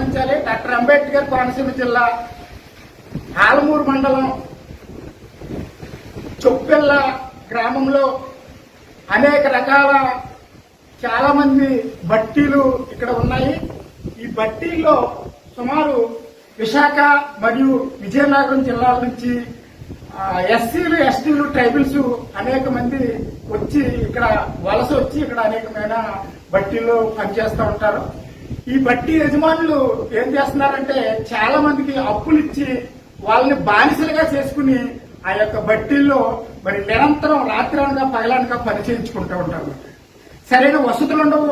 గమనించాలి. డాక్టర్ అంబేద్కర్ కోనసీమ జిల్లా ఆలమూరు మండలం చొప్పెల్ల గ్రామంలో అనేక రకాల చాలా మంది బట్టీలు ఇక్కడ ఉన్నాయి. ఈ బట్టీల్లో సుమారు విశాఖ మరియు విజయనగరం జిల్లాల నుంచి ఎస్సీలు ఎస్టీలు ట్రైబల్స్ అనేక మంది వచ్చి ఇక్కడ వలస వచ్చి ఇక్కడ అనేకమైన బట్టీల్లో పనిచేస్తూ ఉంటారు. ఈ బట్టి యజమానులు ఏం చేస్తున్నారంటే చాలా మందికి అప్పులు ఇచ్చి వాళ్ళని బానిసలుగా చేసుకుని ఆ యొక్క బట్టీల్లో మరి నిరంతరం రాత్రనగా పగలనగా పని చేయించుకుంటూ ఉంటారు. సరైన వసతులు ఉండవు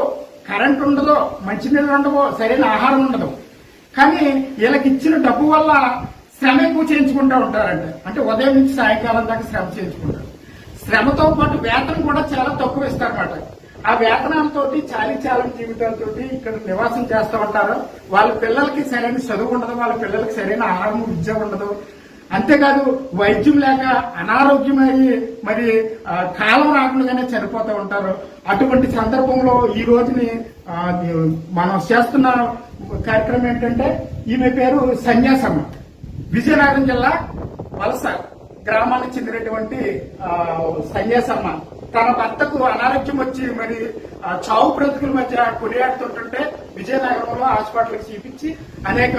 కరెంట్ ఉండదు మంచినీళ్ళు ఉండవు సరైన ఆహారం ఉండదు. కానీ వీళ్ళకి ఇచ్చిన డబ్బు వల్ల శ్రమ ఎక్కువ చేయించుకుంటూ ఉంటారంట. అంటే ఉదయం నుంచి సాయంకాలం దాకా శ్రమ చేయించుకుంటారు. శ్రమతో పాటు వేతనం కూడా చాలా తక్కువ ఇస్తారన్నమాట. ఆ వేతనంతో చాలి చాలని ఇక్కడ నివాసం చేస్తూ ఉంటారు. వాళ్ళ పిల్లలకి సరైన చదువు ఉండదు వాళ్ళ పిల్లలకి సరైన ఆహారం విద్య ఉండదు. అంతేకాదు వైద్యం లేక అనారోగ్యమై మరి కాలం రాకుండానే చనిపోతూ ఉంటారు. అటువంటి సందర్భంలో ఈ రోజుని మనం చేస్తున్న కార్యక్రమం ఏంటంటే ఈమె పేరు సన్యాసమ్మ. విజయనగరం జిల్లా వలస గ్రామానికి చెందినటువంటి సన్యాసమ్మ. తన భర్తకు అనారోగ్యం వచ్చి మరి చావు బ్రతుకుల మధ్య కొనియాడుతుంటుంటే విజయనగరంలో హాస్పిటల్కి చూపించి అనేక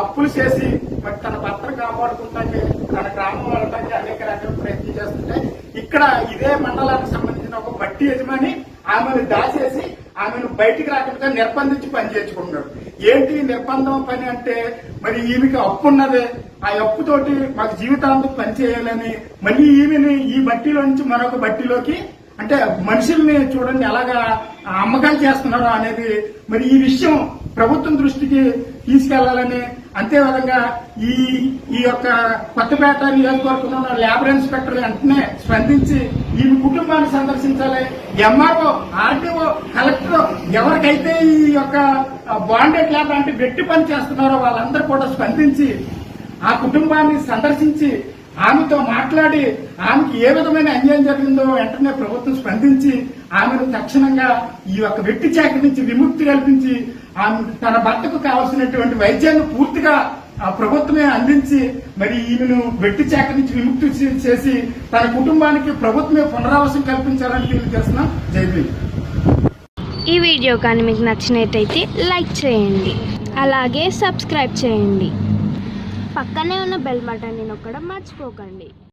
అప్పులు చేసి మరి తన భర్తను కాపాడుకుంటానికి తన గ్రామం వెళ్ళడానికి అనేక రకాల ప్రయత్నం చేస్తుంటే ఇక్కడ ఇదే మండలానికి సంబంధించిన ఒక బట్టి యజమాని ఆమెను దాచేసి ఆమెను బయటికి రాకుండా నిర్బంధించి పని చేయించుకుంటున్నాడు. ఏంటి నిర్బంధం పని అంటే మరి ఈమెకి అప్పు ఉన్నదే ఆ అప్పుతోటి మాకు జీవితాంతం పని చేయాలని మళ్ళీ ఈమెని ఈ బట్టీలో నుంచి మరొక బట్టీలోకి అంటే మనుషుల్ని చూడండి ఎలాగా అమ్మకాలు చేస్తున్నారో అనేది మరి ఈ విషయం ప్రభుత్వం దృష్టికి తీసుకెళ్ళాలని అంతేవిధంగా ఈ ఈ యొక్క కొత్తపేట నియోజకవర్గంలో ఉన్న లేబర్ ఇన్స్పెక్టర్ వెంటనే స్పందించి ఈ కుటుంబాన్ని సందర్శించాలి. ఎంఆర్ఓ ఆర్డీఓ కలెక్టర్ ఎవరికైతే ఈ యొక్క బాండెడ్ లేబర్ అంటే గట్టి పని చేస్తున్నారో వాళ్ళందరూ కూడా స్పందించి ఆ కుటుంబాన్ని సందర్శించి ఆమెతో మాట్లాడి ఆమెకి ఏ విధమైన అన్యాయం జరిగిందో వెంటనే ప్రభుత్వం స్పందించి ఆమెను తక్షణంగా ఈ యొక్క వెట్టి చాకరి నుంచి విముక్తి కల్పించి ఆమె తన భర్తకు కావాల్సినటువంటి వైద్యాన్ని పూర్తిగా ఆ ప్రభుత్వమే అందించి మరి ఈమెను వెట్టి చాకరి నుంచి విముక్తి చేసి తన కుటుంబానికి ప్రభుత్వమే పునరావాసం కల్పించాలని తెలియజేస్తున్నాం. జై ఈ వీడియో కానీ మీకు నచ్చినట్టయితే లైక్ చేయండి. అలాగే సబ్స్క్రైబ్ చేయండి. పక్కనే ఉన్న బెల్ బటన్ని నొక్కడం మర్చిపోకండి.